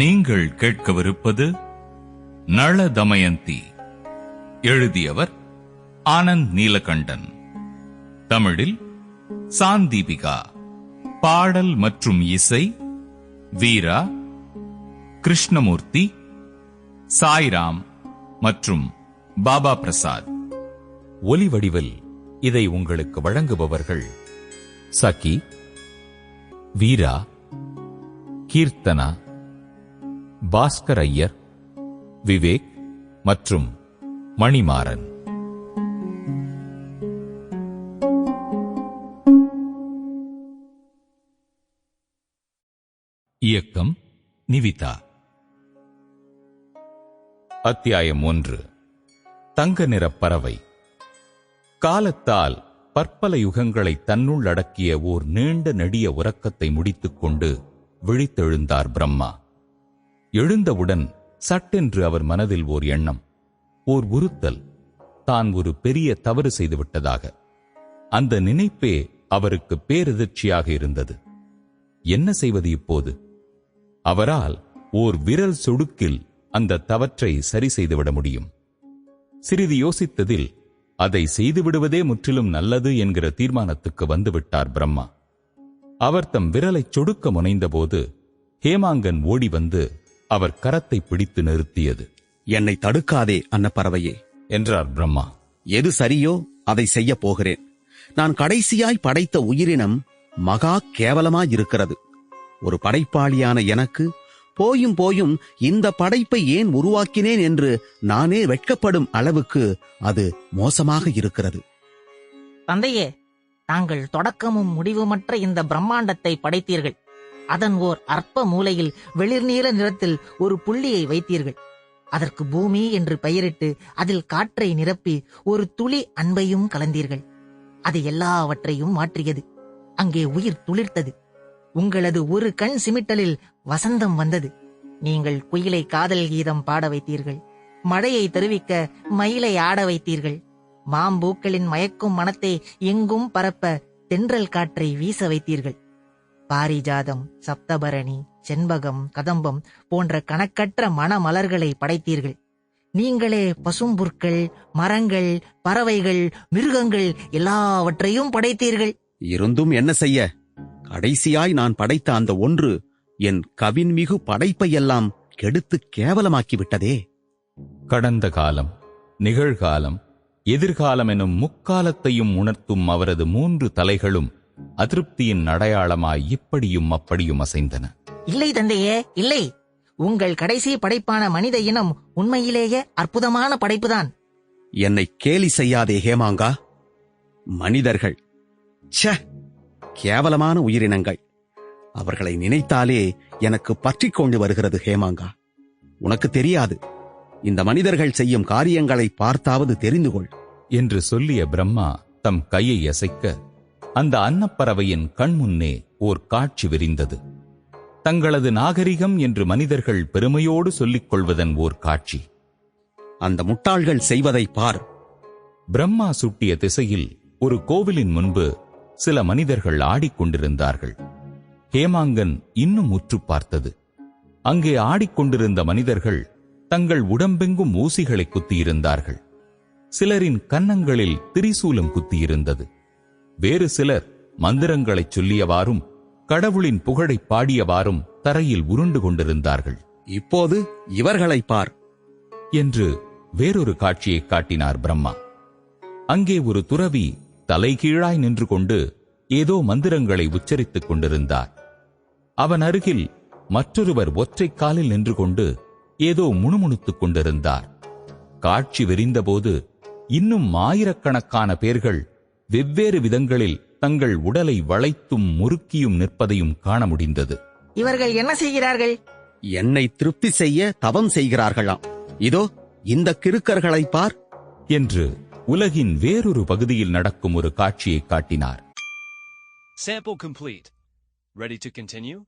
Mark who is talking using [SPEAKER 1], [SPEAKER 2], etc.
[SPEAKER 1] நீங்கள் கேட்கவிருப்பது நள தமயந்தி எழுதியவர் ஆனந்த் நீலகண்டன். தமிழில் சாந்தீபிகா பாடல் மற்றும் இசை வீரா கிருஷ்ணமூர்த்தி சாய்ராம் மற்றும் பாபா பிரசாத்.
[SPEAKER 2] ஒலி வடிவில் இதை உங்களுக்கு வழங்குபவர்கள் சகி வீரா கீர்த்தனா பாஸ்கர் ஐயர் விவேக் மற்றும் மணிமாறன். இயக்கம் நிவிதா. அத்தியாயம் ஒன்று. தங்க நிறப் பறவை. காலத்தால் பற்பல யுகங்களை தன்னுள் அடக்கிய ஓர் நீண்ட நெடிய உறக்கத்தை முடித்துக் கொண்டு விழித்தெழுந்தார் பிரம்மா. எழுந்தவுடன் சட்டென்று அவர் மனதில் ஓர் எண்ணம் ஓர் உறுத்தல். தான் ஒரு பெரிய தவறு செய்துவிட்டதாக அந்த நினைப்பே அவருக்கு பேரெதிர்ச்சியாக இருந்தது. என்ன செய்வது இப்போது? அவரால் ஓர் விரல் சொடுக்கில் அந்த தவற்றை சரி செய்துவிட முடியும். சிறிது யோசித்ததில் அதை செய்துவிடுவதே முற்றிலும் நல்லது என்கிற தீர்மானத்துக்கு வந்துவிட்டார் பிரம்மா. அவர் தம் விரலைச் சொடுக்க முனைந்தபோது ஹேமாங்கன் ஓடி வந்து அவர் கரத்தை பிடித்து நிறுத்தியது.
[SPEAKER 3] என்னை தடுக்காதே அன்னப்பறவையே.
[SPEAKER 2] என்றார் பிரம்மா.
[SPEAKER 3] எது சரியோ அதை செய்யப் போகிறேன். நான் கடைசியாய் படைத்த உயிரினம் மகா கேவலமாயிருக்கிறது. ஒரு படைப்பாளியான எனக்கு போயும் போயும் இந்த படைப்பை ஏன் உருவாக்கினேன் என்று நானே வெட்கப்படும் அளவுக்கு அது மோசமாக இருக்கிறது.
[SPEAKER 4] தந்தையே தாங்கள் தொடக்கமும் முடிவுமற்ற இந்த பிரம்மாண்டத்தை படைத்தீர்கள். அதன் ஓர் அற்ப மூலையில் வெளிர்நீல நிறத்தில் ஒரு புள்ளியை வைத்தீர்கள். அதற்கு பூமி என்று பெயரிட்டு அதில் காற்றை நிரப்பி ஒரு துளி அன்பையும் கலந்தீர்கள். அது எல்லாவற்றையும் மாற்றியது. அங்கே உயிர் துளிர்த்தது. உங்களது ஒரு கண் சிமிட்டலில் வசந்தம் வந்தது. நீங்கள் குயிலை காதல் கீதம் பாட வைத்தீர்கள். மழையை தருவிக்க மயிலை ஆட வைத்தீர்கள். மாம்பூக்களின் மயக்கும் மனத்தை எங்கும் பரப்ப தென்றல் காற்றை வீச வைத்தீர்கள். பாரிஜாதம் சப்தபரணி செண்பகம் கதம்பம் போன்ற கணக்கற்ற மணமலர்களை படைத்தீர்கள். நீங்களே பசும்புற்கள் மரங்கள் பறவைகள் மிருகங்கள் எல்லாவற்றையும் படைத்தீர்கள்.
[SPEAKER 3] இருந்தும் என்ன செய்ய? கடைசியாய் நான் படைத்த அந்த ஒன்று என் கவின்மிகு படைப்பையெல்லாம் கெடுத்து கேவலமாக்கி விட்டதே
[SPEAKER 2] கடந்த காலம் நிகழ்காலம் எதிர்காலம் எனும் முக்காலத்தையும் உணர்த்தும் அவரது மூன்று தலைகளும் அதிருப்தியின் அடையாளமாய் இப்படியும் அப்படியும் அசைந்தன.
[SPEAKER 4] இல்லை தந்தையே இல்லை. உங்கள் கடைசி படைப்பான மனித இனம் உண்மையிலேயே அற்புதமான படைப்புதான்.
[SPEAKER 3] என்னை கேலி செய்யாதே ஹேமாங்கா. மனிதர்கள். ச்சே கேவலமான உயிரினங்கள். அவர்களை நினைத்தாலே எனக்கு பற்றிக் கொண்டு வருகிறது ஹேமாங்கா. உனக்கு தெரியாது. இந்த மனிதர்கள் செய்யும் காரியங்களை பார்த்தாவது தெரிந்து கொள்
[SPEAKER 2] என்று சொல்லிய பிரம்மா தம் கையை அசைக்க அந்த அன்னப்பறவையின் கண்முன்னே ஓர் காட்சி விரிந்தது. தங்களது நாகரிகம் என்று மனிதர்கள் பெருமையோடு சொல்லிக் கொள்வதன் ஓர் காட்சி.
[SPEAKER 3] அந்த முட்டாள்கள் செய்வதை பார்.
[SPEAKER 2] பிரம்மா சுட்டிய திசையில் ஒரு கோவிலின் முன்பு சில மனிதர்கள் ஆடிக்கொண்டிருந்தார்கள் ஹேமாங்கன் இன்னும் உற்று பார்த்தது. அங்கே ஆடிக்கொண்டிருந்த மனிதர்கள் தங்கள் உடம்பெங்கும் ஊசிகளை குத்தியிருந்தார்கள். சிலரின் கன்னங்களில் திரிசூலம் குத்தியிருந்தது. வேறு சிலர் மந்திரங்களைச் சொல்லியவாறும் கடவுளின் புகழைப் பாடியவாறும் தரையில் உருண்டு கொண்டிருந்தார்கள்.
[SPEAKER 3] இப்போது இவர்களை பார்.
[SPEAKER 2] என்று வேறொரு காட்சியைக் காட்டினார் பிரம்மா. அங்கே ஒரு துறவி தலைகீழாய் நின்று கொண்டு ஏதோ மந்திரங்களை உச்சரித்துக் கொண்டிருந்தார். அவன் அருகில் மற்றொருவர் ஒற்றைக் காலில் நின்று கொண்டு ஏதோ முணுமுணுத்துக் கொண்டிருந்தார். காட்சி விரிந்தபோது இன்னும் ஆயிரக்கணக்கான பேர்கள் வெவ்வேறு விதங்களில் தங்கள் உடலை வளைத்தும் முறுக்கியும் நிற்பதையும் காண முடிந்தது.
[SPEAKER 4] இவர்கள் என்ன செய்கிறார்கள்?
[SPEAKER 3] என்னை திருப்தி செய்ய தவம் செய்கிறார்களாம். இதோ இந்த கிறுக்கர்களை பார்.
[SPEAKER 2] என்று உலகின் வேறொரு பகுதியில் நடக்கும் ஒரு காட்சியை காட்டினார்.
[SPEAKER 5] Sample complete. Ready to continue?